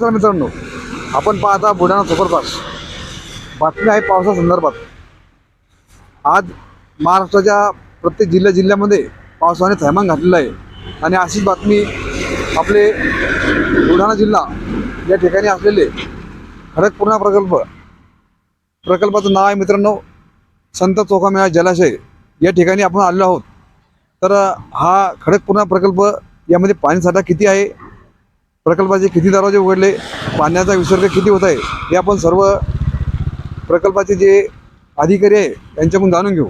नमस्कार मित्रांनो आपण पाहता बुलढाणा सुपरफास्ट. बातमी आहे पावसासंदर्भात आज महाराष्ट्राच्या प्रत्येक जिल्ह्या जिल्ह्यामध्ये पावसाने थैमान घातलेलं आहे. आणि अशीच बातमी आपले बुलढाणा जिल्हा या ठिकाणी असलेले खडकपूर्णा प्रकल्प प्रकल्पाचं नाव आहे मित्रांनो संत चोखामेळा जलाशय या ठिकाणी आपण आलेलो आहोत. तर हा खडकपूर्णा प्रकल्प यामध्ये पाणीसाठा किती आहे? प्रकल्पाचे किती दरवाजे उघडले पाण्याचा विसर्ग किती होत आहे हे आपण सर्व प्रकल्पाचे जे अधिकारी आहे त्यांच्याकडून जाणून घेऊ.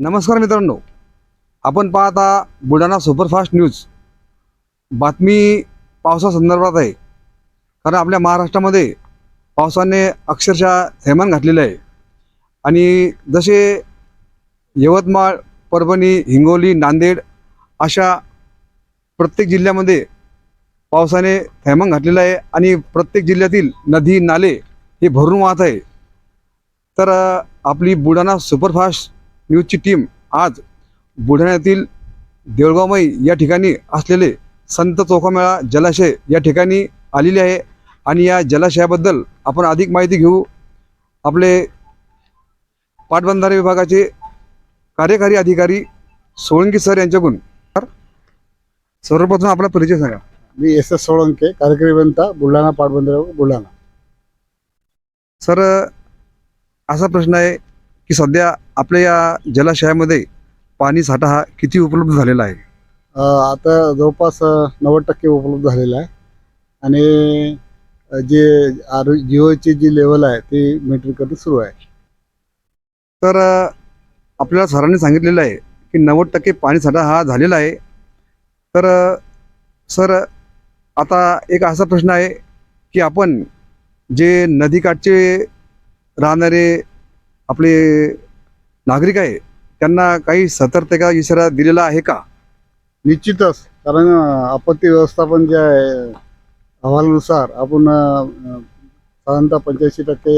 नमस्कार मित्रांनो. आपण पाहता बुलढाणा सुपरफास्ट न्यूज. बातमी पावसासंदर्भात आहे. कारण आपल्या महाराष्ट्रामध्ये पावसाने अक्षरशः थैमान घातलेलं आहे. आणि जसे यवतमाळ परभणी हिंगोली नांदेड अशा प्रत्येक जिल्ह्यामध्ये पावसाने थैमान घातलेलं आहे आणि प्रत्येक जिल्ह्यातील नदी नाले हे भरून वाहत आहे. तर आपली बुलढाणा सुपरफास्ट न्यूजची टीम आज बुलढाण्यातील देऊळगावमई या ठिकाणी असलेले संत चोखामेळा जलाशय या ठिकाणी आलेली आहे. आणि या जलाशयाबद्दल आपण अधिक माहिती घेऊ. आपले पाटबंधारे विभागाचे कार्यकारी अधिकारी सोळंकी सर यांच्याकडून. सर सर्वप्रथम आपला परिचय सांगा. मी एस एस सोळंके कार्यकारी अभियंता बुलढाणा पाटबंधारे बुलढाणा. सर असा प्रश्न आहे. की सध्या आपल्या या जलाशयामध्ये पाणी साठा हा किती उपलब्ध झालेला आहे? आता जवळपास नव्वद टक्के उपलब्ध झालेला आहे. आणि जे आरो जिओची जी लेवल आहे ती मेट्रिक करणं सुरू आहे. तर आपल्याला सरांनी सांगितलेलं आहे की नव्वद टक्के पाणीसाठा हा झालेला आहे. तर सर आता एक असा प्रश्न आहे की आपण जे नदीकाठचे राहणारे आपले नागरिक आहे त्यांना काही सतर्कता इशारा दिलेला आहे का? निश्चितच. कारण आपत्ती व्यवस्थापन जे आहे अहवालानुसार आपण साधारणतः पंच्याऐंशी टक्के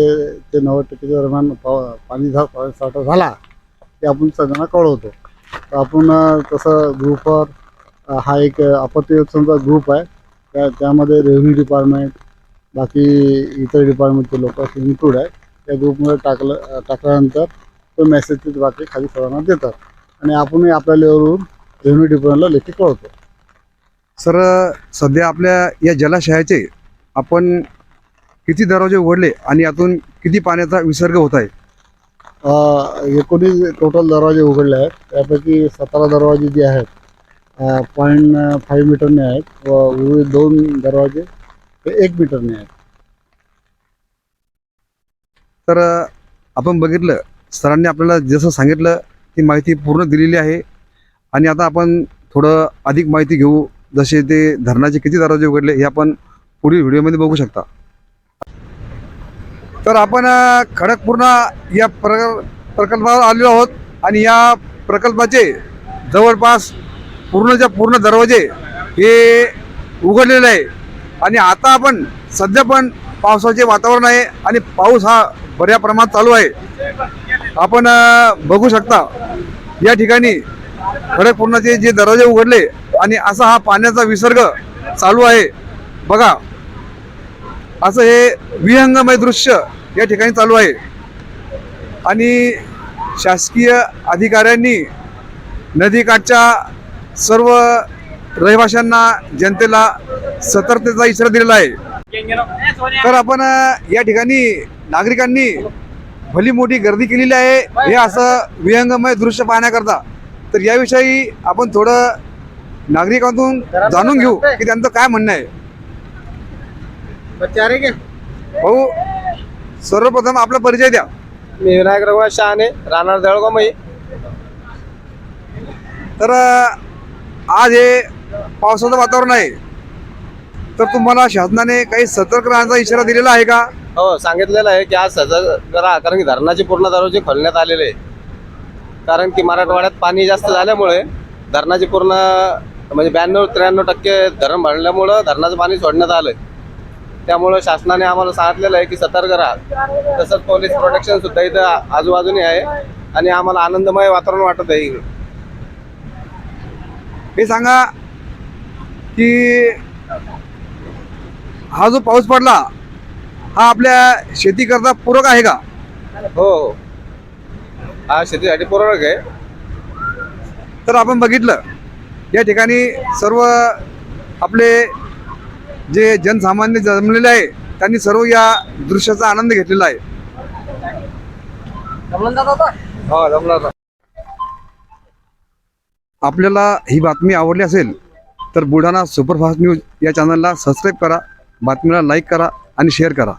ते नव्वद टक्केच्या दरम्यान पाव पाणी झा साठा झाला की आपण सगळ्यांना कळवतो. तर आपण तसं ग्रुपवर हा एक आपत्ती व्यवस्थापनचा ग्रुप आहे. त्या त्यामध्ये रेव्हेन्यू डिपार्टमेंट बाकी इतर डिपार्टमेंटचे लोक इन्क्लूड आहे. त्या ग्रुपमध्ये टाकलं टाकल्यानंतर तो मेसेज ते बाकी खाली सर्वांना देतात. आणि आपणही आपल्या लेवलवरून रेव्हन्यू डिपार्टमेंटला लेखी कळवतो. सर सध्या आपल्या या जलाशयाचे आपण किती दरवाजे उघडले आणि यातून किती पाण्याचा विसर्ग होत आहे? एकोणीस टोटल दरवाजे उघडले आहेत. त्यापैकी सतरा दरवाजे जे आहेत पॉईंट फाईव्ह मीटरने आहेत व दोन दरवाजे ते एक मीटरने आहेत. तर आपण बघितलं सरांनी आपल्याला जसं सांगितलं ती माहिती पूर्ण दिलेली आहे. आणि आता आपण थोडं अधिक माहिती घेऊ जसे ते धरणाचे किती दरवाजे उघडले हे आपण पुढील व्हिडिओमध्ये बघू शकता. तर आपण खडकपूर्णा या प्र प्रकल्पावर आलेलो आहोत. आणि या प्रकल्पाचे जवळपास पूर्णच्या पूर्ण दरवाजे हे उघडलेले आहे. आणि आता आपण सध्या पण पावसाचे वातावरण आहे. आणि पाऊस हा बऱ्या प्रमाणात चालू आहे. आपण बघू शकता या ठिकाणी खडकपूर्णाचे जे दरवाजे उघडले आणि असा हा पाण्याचा विसर्ग चालू आहे. बघा असं हे विहंगमय दृश्य या ठिकाणी चालू आहे. आणि शासकीय अधिकाऱ्यांनी नदीकाठच्या सर्व रहिवाशांना जनतेला सतर्कतेचा इशारा दिलेला आहे. तर आपण या ठिकाणी नागरिकांनी भली मोठी गर्दी केलेली आहे. हे असं विहंगमय दृश्य पाहण्याकरता. तर याविषयी आपण थोडं नागरिकांतून जाणून घेऊ की त्यांचं काय म्हणणं आहे. भाऊ सर्वप्रथम आपला परिचय द्या. मी विनायक रघुनाथ शहाणे राहणार दळगावमई तर अ, आज हे पावसाचं वातावरण आहे. तर तुम्हाला शासनाने काही सतर्क राहण्याचा इशारा दिलेला आहे का? हो सांगितलेलं आहे की आज सजग करा कारण की धरणाचे पूर्ण दरवाजे खोलण्यात आलेले आहे. कारण की मराठवाड्यात पाणी जास्त झाल्यामुळे धरणाची पूर्ण म्हणजे ब्याण्णव त्र्याण्णव टक्के धरण भरल्यामुळं धरणाचं पाणी सोडण्यात आलंय. त्यामुळं शासनाने आम्हाला सांगितलेलं आहे की सतर्क राहा. तसंच पोलीस प्रोटेक्शन सुद्धा इथं आ- आजूबाजूने आहे आणि आम्हाला आनंदमय वातावरण वाटत आहे. इकडे हे सांगा की हा जो पाऊस पडला हा आपल्या शेतीकरता पूरक आहे का? हो. हो हा शेतीसाठी पूरक आहे. तर आपण बघितलं या ठिकाणी सर्व आपले जे जनसामान्य जमलेले आहे त्यांनी सर्व या दृश्याचा आनंद घेतलेला आहे. हो. आपल्याला ही बातमी आवडली असेल तर बुलढाणा सुपरफास्ट न्यूज या चॅनलला सबस्क्राईब करा. बातमीला लाईक करा आणि शेअर करा.